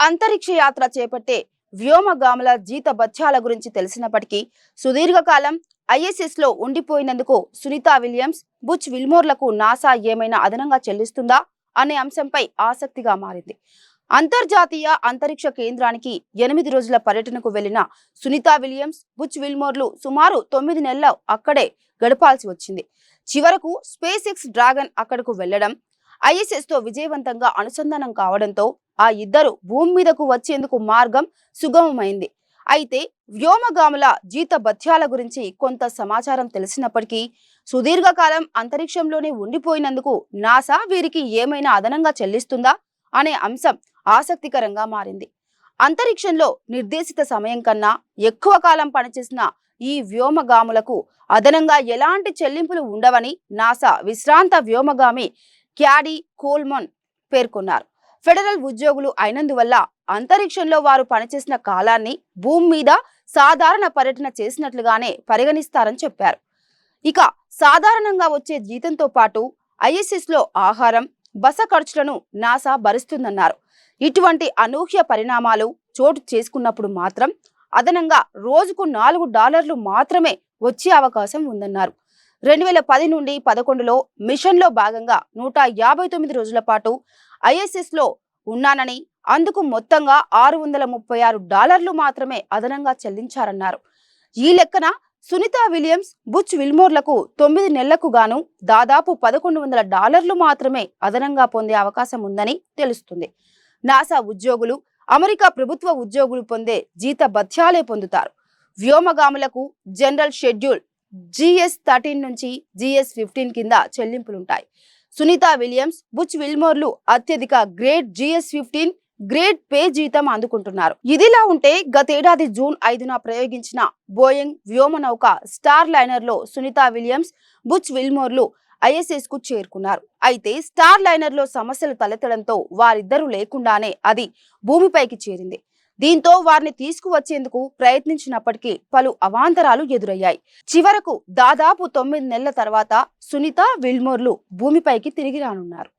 అంతరిక్ష యాత్ర చేపట్టే వ్యోమగాముల జీత బత్యాల గురించి తెలిసినప్పటికీ సుదీర్ఘకాలం ఐఎస్ఎస్లో ఉండిపోయినందుకు సునీత విలియమ్స్ బుచ్ విల్మోర్లకు నాసా ఏమైనా అదనంగా చెల్లిస్తుందా అనే అంశంపై ఆసక్తిగా మారింది. అంతర్జాతీయ అంతరిక్ష కేంద్రానికి ఎనిమిది రోజుల పర్యటనకు వెళ్ళిన సునీత విలియమ్స్ బుచ్ విల్మోర్లు సుమారు తొమ్మిది నెలలు అక్కడే గడపాల్సి వచ్చింది. చివరకు స్పేస్ ఎక్స్ డ్రాగన్ అక్కడకు వెళ్ళడం ఐఎస్ఎస్తో విజయవంతంగా అనుసంధానం కావడంతో ఆ ఇద్దరు భూమి మీదకు వచ్చేందుకు మార్గం సుగమమైంది. అయితే వ్యోమగాముల జీత భత్యాల గురించి కొంత సమాచారం తెలిసినప్పటికీ సుదీర్ఘకాలం అంతరిక్షంలోనే ఉండిపోయినందుకు నాసా వీరికి ఏమైనా అదనంగా చెల్లిస్తుందా అనే అంశం ఆసక్తికరంగా మారింది. అంతరిక్షంలో నిర్దేశిత సమయం కన్నా ఎక్కువ కాలం పనిచేసిన ఈ వ్యోమగాములకు అదనంగా ఎలాంటి చెల్లింపులు ఉండవని నాసా విశ్రాంత వ్యోమగామి క్యాడీ కోల్మన్ పేర్కొన్నారు. ఫెడరల్ ఉద్యోగులు అయినందువల్ల అంతరిక్షంలో వారు పనిచేసిన కాలాన్ని భూమి మీద సాధారణ పర్యటన చేసినట్లుగానే పరిగణిస్తారని చెప్పారు. ఇక సాధారణంగా వచ్చే జీతంతో పాటు ఐఎస్ఎస్లో ఆహారం బస ఖర్చులను నాసా భరిస్తుందన్నారు. ఇటువంటి అనూహ్య పరిణామాలు చోటు చేసుకున్నప్పుడు మాత్రం అదనంగా రోజుకు నాలుగు డాలర్లు మాత్రమే వచ్చే అవకాశం ఉందన్నారు. రెండు వేల పది నుండి పదకొండులో మిషన్లో భాగంగా నూట యాభై తొమ్మిది రోజుల పాటు ఐఎస్ఎస్లో ఉన్నానని అందుకు మొత్తంగా ఆరు వందల ముప్పై ఆరు డాలర్లు మాత్రమే అదనంగా చెల్లించారన్నారు. ఈ లెక్కన సునీత విలియమ్స్ బుచ్ విల్మోర్లకు తొమ్మిది నెలలకు గాను దాదాపు పదకొండు వందల డాలర్లు మాత్రమే అదనంగా పొందే అవకాశం ఉందని తెలుస్తుంది. నాసా ఉద్యోగులు అమెరికా ప్రభుత్వ ఉద్యోగులు పొందే జీత భత్యాలే పొందుతారు. వ్యోమగాములకు జనరల్ షెడ్యూల్ జిఎస్ థర్టీన్ నుంచి జిఎస్ ఫిఫ్టీన్ కింద చెల్లింపులుంటాయి. సునీత విలియమ్స్ బుచ్ విల్మోర్లు అత్యధిక grade GS fifteen grade pay జీతం అందుకుంటున్నారు. ఇదిలా ఉంటే గతేడాది జూన్ ఐదున ప్రయోగించిన బోయింగ్ వ్యోమనౌక స్టార్ లైనర్లో సునీత విలియమ్స్ బుచ్ విల్మోర్లు ఐఎస్ఎస్కు చేరుకున్నారు. అయితే స్టార్ లైనర్లో సమస్యలు తలెత్తడంతో వారిద్దరూ లేకుండానే అది భూమిపైకి చేరింది. దీంతో వారిని తీసుకువచ్చేందుకు ప్రయత్నించినప్పటికీ పలు అవాంతరాలు ఎదురయ్యాయి. చివరకు దాదాపు తొమ్మిది నెలల తర్వాత సునీత విల్మోర్లు భూమిపైకి తిరిగి రానున్నారు.